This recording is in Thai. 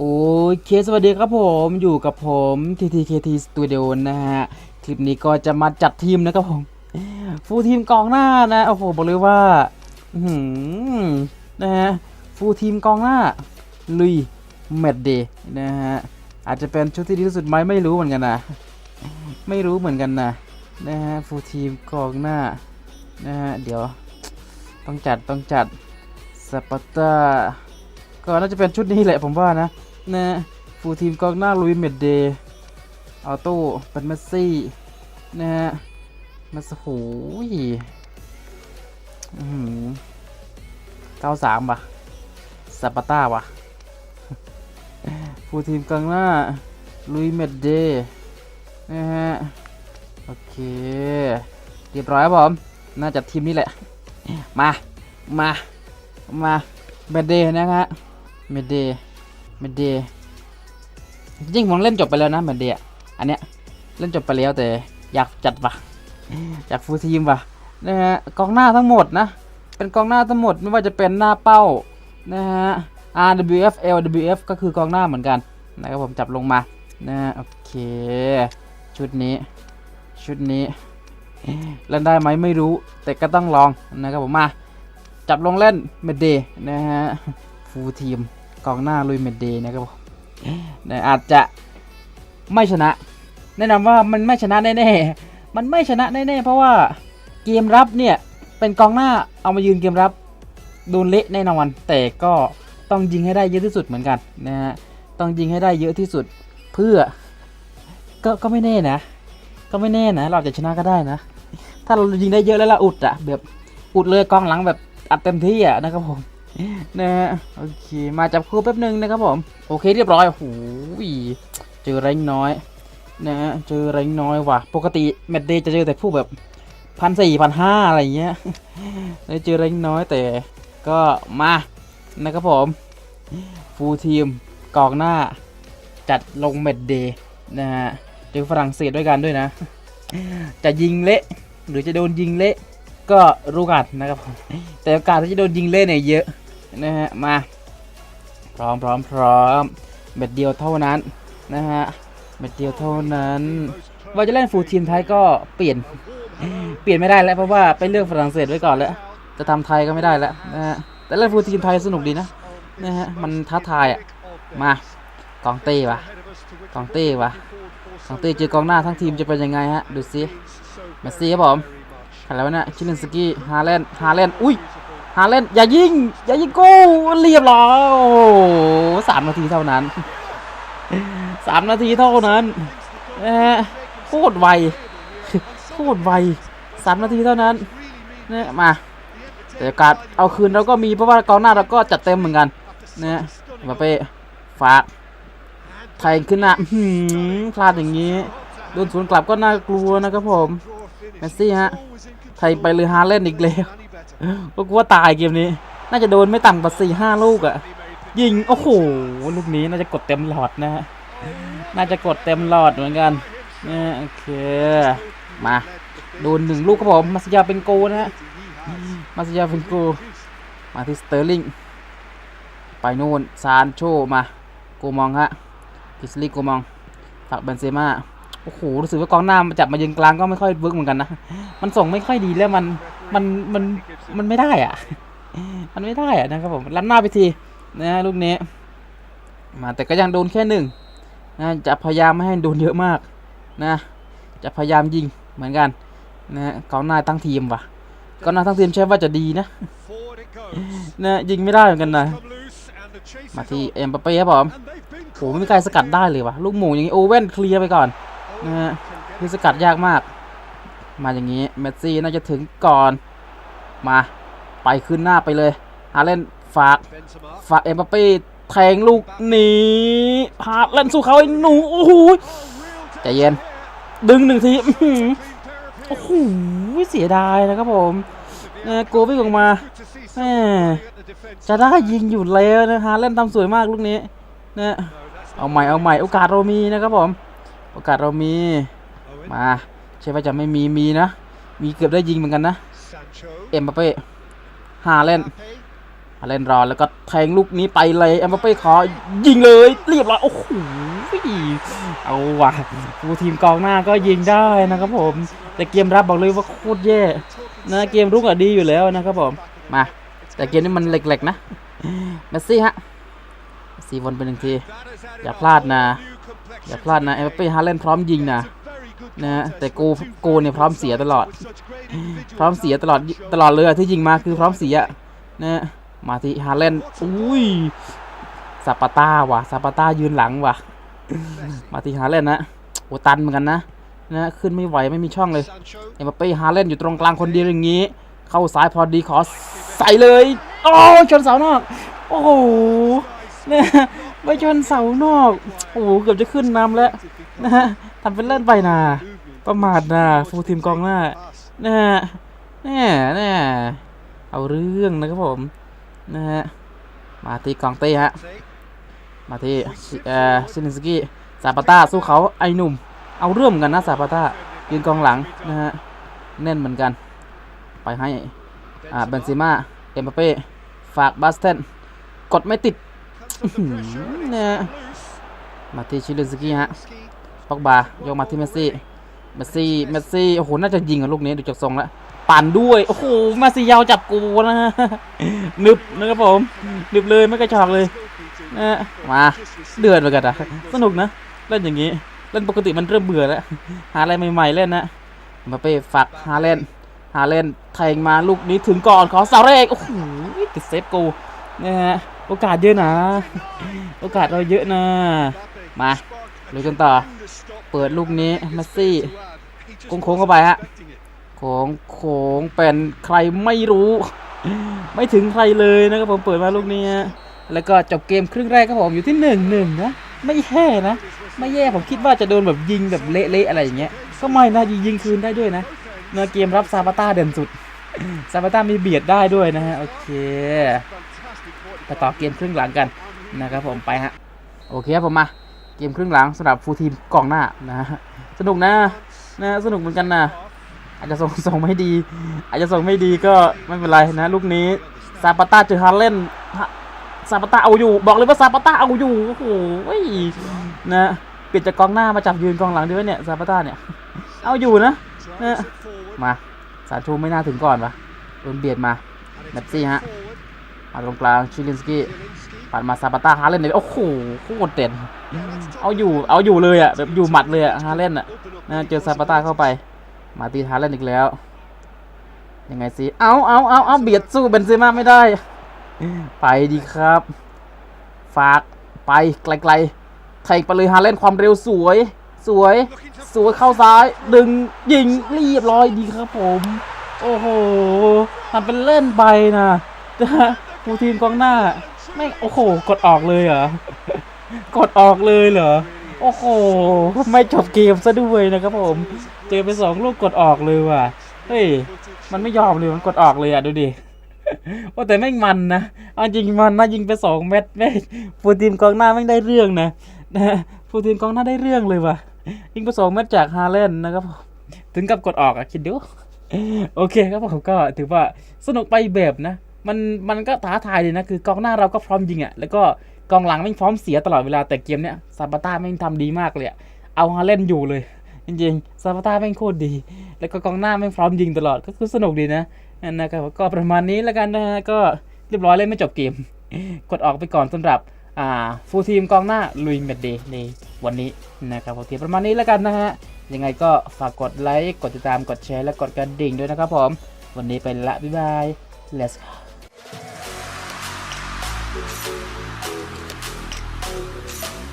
โอเคสวัสดีครับผมอยู่กับผม TTKT Studio นะฮะ คลิปนี้ก็จะมาจัดทีมนะครับผม ฟูทีมกองหน้านะ โอ้โห บอกเลยว่าหือนะฮะ ฟูทีมกองหน้า ลุยเมดเดย์นะฮะ อาจจะเป็นชุดที่ดีที่สุดไหมไม่รู้เหมือนกันนะ ไม่รู้เหมือนกันนะ นะฮะ ฟูทีมกองหน้า นะฮะ เดี๋ยว ต้องจัดต้องจัดสปาร์ตาก็น่าจะเป็นชุดนี้แหละผมว่านะ นะฟูทีมกองหน้าลุยเมดเดย์ออโต้เป็นเมสซี่นะฮะมาสโหยเก้าสามป่ะสปาต้าป่ะฟูทีมกองหน้า ลุยเมดเดย์นะฮะ โอเค เรียบร้อยครับผม น่าจะทีมนี้แหละ มา มา มา เมดเดย์นะฮะ เมดเดย์ เมดเดย์จริงผมเล่นจบไปแล้วนะเมดเดย์อะอันเนี้ยเล่นจบไปแล้วแต่อยากจัดปะอยากฟูลทีมปะนะฮะกองหน้าทั้งหมดนะ เป็นกองหน้าทั้งหมดไม่ว่าจะเป็นหน้าเป้านะฮะ RWF LWF ก็คือกองหน้าเหมือนกันนะครับผมจับลงมานะฮะโอเค ชุดนี้ ชุดนี้ เล่นได้ไหมไม่รู้ แต่ก็ต้องลองนะครับผมมา จับลงเล่นเมดเดย์นะฮะฟูลทีม กองหน้าลุยเมดเดย์นะครับผมนะอาจจะไม่ชนะ แนะนำว่ามันไม่ชนะแน่ๆมันไม่ชนะแน่ๆเพราะว่าเกมรับเนี่ยเป็นกองหน้าเอามายืนเกมรับโดนเละแน่นอนแต่ก็ต้องยิงให้ได้เยอะที่สุดเหมือนกันนะฮะต้องยิงให้ได้เยอะที่สุดเพื่อก็ก็ไม่แน่นะ ก็ไม่แน่นะ เราจะชนะก็ได้นะ ถ้าเรายิงได้เยอะแล้วเราอุดอะแบบอุดเลยกองหลังแบบอัดเต็มที่อะนะครับผม นะฮะโอเคมาจับคู่แป๊บหนึงนะครับผม โอเคเรียบร้อยโอ้โหเจอแรงน้อยนะฮะเจอแรงน้อยว่ะ ปกติแมตเดย์จะเจอแต่ผู้แบบพันสี่พันห้าอะไรเงี้ยได้เจอแรงน้อยแต่ก็มานะครับผมฟูลทีมกองหน้า จัดลงแมตช์เดย์นะฮะเจอฝรั่งเศสด้วยกันด้วยนะ จะยิงเละหรือจะโดนยิงเละก็รู้กันนะครับผมแต่โอกาสที่จะโดนยิงเละเนี่ยเยอะ นะฮะมาพร้อมพร้อมพร้อมเม็ดเดียวเท่านั้นนะฮะเม็ดเดียวเท่านั้นว่าจะเล่นฟูลทีมไทยก็เปลี่ยนเปลี่ยนไม่ได้แล้วเพราะว่าไปเลือกฝรั่งเศสไว้ก่อนแล้วจะทำไทยก็ไม่ได้แล้วนะฮะแต่เล่นฟูลทีมไทยสนุกดีนะนะฮะมันท้าทายอะมากองเต้วะกองเต้วะกองเต้เจอกองหน้าทั้งทีมจะเป็นยังไงฮะดูสิเมสซี่ครับผมใครแล้วนะชิลินสกี้ฮาแลนฮาแลนอุ้ย ฮาเล่นอย่ายิงอย่ายิงกูเรียบร้อยโอ้สามนาทีเท่านั้นสามนาทีเท่านั้นนะฮะโคตรไวโคตรไวสามนาทีเท่านั้นนะมาแต่กาสเอาคืนเราก็มีเพราะว่ากองหน้าเราก็จัดเต็มเหมือนกันนะฮะมาเป้ฝากไทยขึ้นหน้าอื้อหือพลาดอย่างนี้โดนสวนกลับก็น่ากลัวนะครับผมเมสซี่ฮะไทยไปเลยฮาเล่นอีกแล้ว ก็กลัวตายเกมนี้ น่าจะโดนไม่ต่ำกว่าสี่ห้าลูกอะยิง โอ้โห ลูกนี้น่าจะกดเต็มหลอดนะฮะ น่าจะกดเต็มหลอดเหมือนกันนะโอเค มา โดนหนึ่งลูกครับผม มาสยาเป็นโกนะฮะ มาสยาเป็นโก มาที่สเตอร์ลิง ไปนู่น ซานโชมา โกมองฮะ กิสลีโกมองฝากเบนเซม่า โอ้โห รู้สึกว่ากองหน้ามาจับมายืนกลางก็ไม่ค่อยเวิร์กเหมือนกันนะ มันส่งไม่ค่อยดีแล้วมัน มันมันมันไม่ได้อะมันไม่ได้อะนะครับผมล้ำหน้าไปทีนะลูกนี้ มาแต่ก็ยังโดนแค่หนึ่งนะจะพยายามไม่ให้โดนเยอะมากนะ จะพยายามยิงเหมือนกันนะฮะกองหน้าทั้งทีมว่ะกองหน้าทั้งทีมใช่ว่าจะดีนะนะยิงไม่ได้เหมือนกันนะมาที่เอ็มบัปเป้ครับผมโหไม่มีใครสกัดได้เลยว่ะลูกหมูอย่างนี้โอเว่นเคลียร์ไปก่อนนะฮะคือสกัดยากมาก มาอย่างนี้เมสซี่น่าจะถึงก่อนมาไปขึ้นหน้าไปเลยฮาเล่นฝากฝากเอ็มบัปเป้แทงลูกหนีพาเล่นสู้เขาไอ้หนูโอ้โหใจเย็น ดึงหนึ่งทีโอ้โหเสียดายนะครับผมเออโกวิ่งออกมาจะได้ยิงอยู่แล้วนะฮะเล่นทำสวยมากลูกนี้นะเอาใหม่เอาใหม่โอกาสเรามีนะครับผม โอกาสเรามีมา ช่ว่าจะไม่มีมีนะ มีเกือบได้ยิงเหมือนกันนะ เอ็มบัปเป้ฮาเล่นฮาเลนรอแล้วก็แทงลูกนี้ไปเลยเอ็มบัปเป้ขอยิงเลยเรียบร้อยโอ้โหเอาว่ะฟูลทีมกองหน้าก็ยิงได้นะครับผม แต่เกมรับบอกเลยว่าโคตรแย่นะเกมรุกอะดีอยู่แล้วนะครับผมมา แต่เกมนี้มันเหล็กๆนะเมสซี่ฮะเมสซี่วนไปหนึ่งทีอย่าพลาดนะ อย่าพลาดนะเอ็มบัปเป้ฮาเลนพร้อมยิงนะ นะฮะแต่กูกูเนี่ยพร้อมเสียตลอด พร้อมเสียตลอดตลอดเลยอที่ยิงมาคือพร้อมเสียนะฮะมาที่ฮาเลนอุ้ยซาปาต้าว่ะซาปาต้ายืนหลังว่ะ มาที่ฮาเลนนะโอตันเหมือนกันนะนะขึ้นไม่ไหวไม่มีช่องเลยเอ็มบัปเป้ฮาเลนอยู่ตรงกลางคนเดียวอย่างนี้ เข้าซ้ายพอดีขอใส่เลยโอ้ยชนเสานอกโอ้โหเนี่ยไปชนเสานอกโอ้โหเกือบจะขึ้นนำแล้วนะฮะ ทำเป็นเล่นไปนะประมาทนะฟูทีมกองหน้านะฮะแน่แน่เอาเรื่องนะครับผมนะฮะมาที่กองเต้ฮะมาที่ชิเอ่อซินสกี้ซาปาต้าสู้เขาไอหนุ่ม เอาเรื่องกันนะซาปาต้ายืนกองหลังนะฮะแน่นเหมือนกัน ไปให้อ่าเบนซิม่าเอ็มบัปเป้ฝากบาสเทนกดไม่ติดอื้อหือนะฮะมาที่ชิลินสกี้ฮะ ปอกบาโยกมาที่เมสซี่ เมสซี่ เมสซี่ โอ้โห น่าจะยิงกับลูกนี้ดูจากทรงแล้วปั่นด้วย โอ้โหเมาซี่ยาวจับกูนะฮะนึบนะครับผม นึบเลยไม่กระชอกเลยนะมา เดือดเหมือนกันอะสนุกนะ เล่นอย่างนี้ เล่นปกติมันเริ่มเบื่อแล้ว หาอะไรใหม่ๆเล่นนะมบัปฝากฮาเล่นฮาเล่นแทงมาลูกนี้ถึงก่อนขอเสาแรก โอ้โห ติดเซฟกูนะฮะ โอกาสเยอะนะ โอกาสเราเยอะนะ มา ลุยกันต่อ เปิดลูกนี้เมสซี่โค้งๆเข้าไปฮะโค้งโค้งเป็นใครไม่รู้ ไม่ถึงใครเลยนะครับผมเปิดมาลูกนี้แล้วก็จบเกมครึ่งแรกครับผมอยู่ที่หนึ่งหนึ่งนะไม่แย่นะ ไม่แย่ผมคิดว่าจะโดนแบบยิงแบบเละๆอะไรอย่างเงี้ยก็ไม่นะยิงยิงคืนได้ด้วยนะเนื้อเกมรับซาบาต้าเด่นสุดซาบาต้ามีเบียดได้ด้วยนะฮะโอเคไปต่อเกมครึ่งหลังกันนะครับผมไปฮะโอเคผมมา เกมครึ่งหลังสำหรับฟูลทีมกองหน้านะฮะสนุกนะนะสนุกเหมือนกันนะอาจจะส่งส่งไม่ดี อาจจะส่งไม่ดีก็ไม่เป็นไรนะลูกนี้ซาปาต้าเจอฮาเล่นซาปาต้าเอาอยู่ บอกเลยว่าซาปาต้าเอาอยู่โอ้โหนะเปลี่ยนจากกองหน้ามาจับยืนกองหลังด้วยเนี่ยซาปาต้าเนี่ยเอาอยู่นะนะมาสาชูไม่น่าถึงก่อนวะโดนเบียดมาเมสซี่ฮะมาตรงกลางชิลินสกี้ ปัดมาซาปาต้าฮาเล่นเลยโอ้โหโคตรเด่นเอาอยู่เอาอยู่เลยอะแบบอยู่หมัดเลยอะฮาเล่นอะนะเจอซาปาต้าเข้าไป มาตีฮาเล่นอีกแล้วยังไงสิเอาเอาเอาเอาเบียดสู้เบนเซม่าไม่ได้ ไปดีครับ ฝากไปไกลๆแทงไปเลยฮาเลนความเร็วสวย สวย สวยเข้าซ้าย ดึงยิงเรียบร้อยดีครับผม โอ้โหทำเป็นเล่นไปนะนะฮะผู้ทีมกองหน้า ไม่โอ้โห กดออกเลยเหรอ กดออกเลยเหรอ โอ้โห ไม่จบเกมซะด้วยนะครับผม เจอไปสองลูกกดออกเลยว่ะ เฮ้ย มันไม่ยอมเลยมันกดออกเลยอะดูดิว่าแต่แม่งมันนะเอาจริงมันนะยิงไปสองเม็ดแม่งฟูลทีมกองหน้าแม่งได้เรื่องนะฟูทีมกองหน้าได้เรื่องเลยว่ะ ยิงไปสองเม็ดจากฮาเลนนะครับผม ถึงกับกดออกอะคิดดู โอเคครับผมก็ถือว่าสนุกไปแบบนะ มันมันก็ท้าทายเลยนะคือกองหน้าเราก็พร้อมยิงอะแล้วก็กองหลังแม่พร้อมเสียตลอดเวลาแต่เกมเนี้ยซาปาต้าแม่งทำดีมากเลยเอาฮาเล่นอยู่เลย จริงๆซาปาต้าแม่โคตรดี แล้วก็กองหน้าแม่พร้อมยิงตลอดก็คือสนุกดีนะนะครับก็ประมาณนี้แล้วกันนะฮะก็เรียบร้อยเล่นไม่จบเกม กดออกไปก่อนสำหรับอ่าฟูลทีมกองหน้าลุยแมตเดย์ในวันนี้นะครับโอเคประมาณนี้แล้วกันนะฮะยังไงก็ฝากกดไลค์กดติดตามกดแชร์และกดกระดิ่งด้วยนะครับผมวันนี้ไปละบ๊ายบาย let's go Thank you.